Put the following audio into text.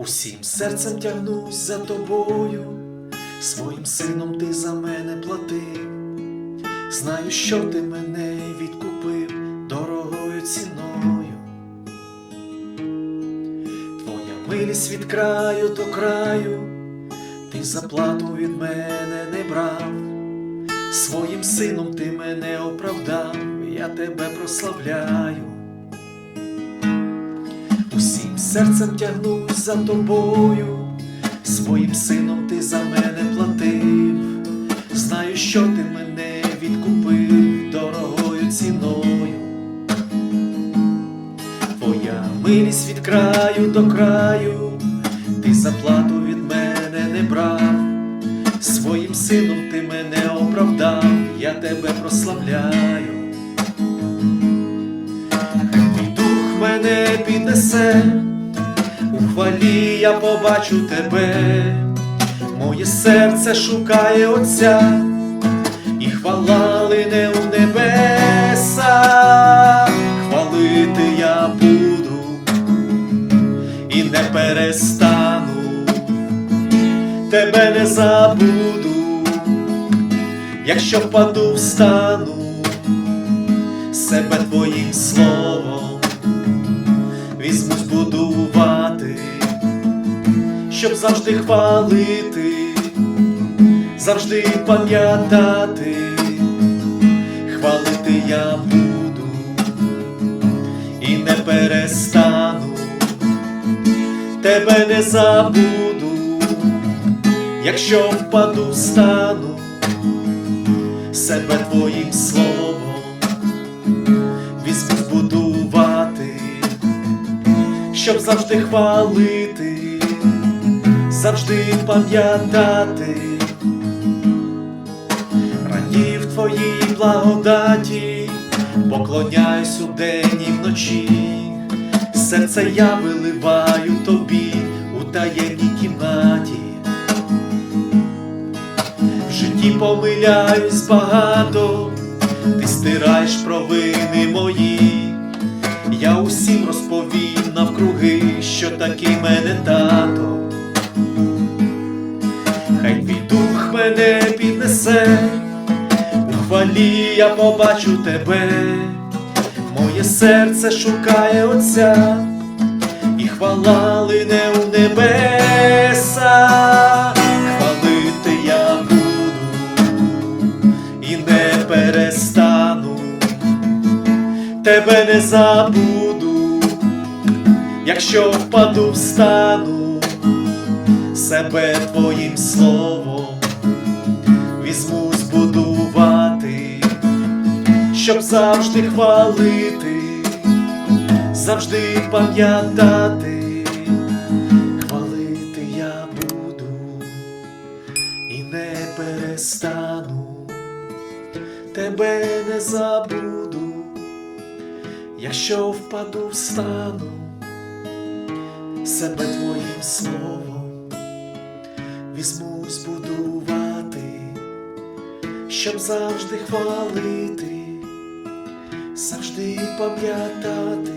Усім серцем тягнусь за тобою, своїм сином ти за мене платив. Знаю, що ти мене відкупив дорогою ціною. Твоя милість від краю до краю, ти заплату від мене не брав. Своїм сином ти мене оправдав, я тебе прославляю. Серцем тягнусь за тобою, своїм сином ти за мене платив. Знаю, що ти мене відкупив дорогою ціною. Твоя милість від краю до краю, ти заплату від мене не брав. Своїм сином ти мене оправдав, я тебе прославляю. Мене піднесе, хвалі я побачу тебе, моє серце шукає Отця, і хвала лине у небеса, хвалити я буду і не перестану, тебе не забуду, якщо впаду встану. Себе твоїм словом щоб завжди хвалити, завжди пам'ятати, хвалити я буду і не перестану, тебе не забуду, якщо впаду встану себе твоїм словом. Візьму збудувати, щоб завжди хвалити, завжди пам'ятати, радів твоїй благодаті, поклоняюсь удень і вночі, серце я виливаю тобі у таємній кімнаті. В житті помиляюсь багато, ти стираєш провини мої, я усім розповім навкруги, що такий мене тато. Мене піднесе, у хвалі я побачу тебе, моє серце шукає Отця, і хвала лине у небеса, хвалити я буду і не перестану, тебе не забуду, якщо впаду встану, себе твоїм словом візьмусь будувати, щоб завжди хвалити, завжди пам'ятати, хвалити я буду і не перестану, тебе не забуду, якщо впаду встану, себе твоїм словом візьмусь щоб завжди хвалити, завжди пам'ятати,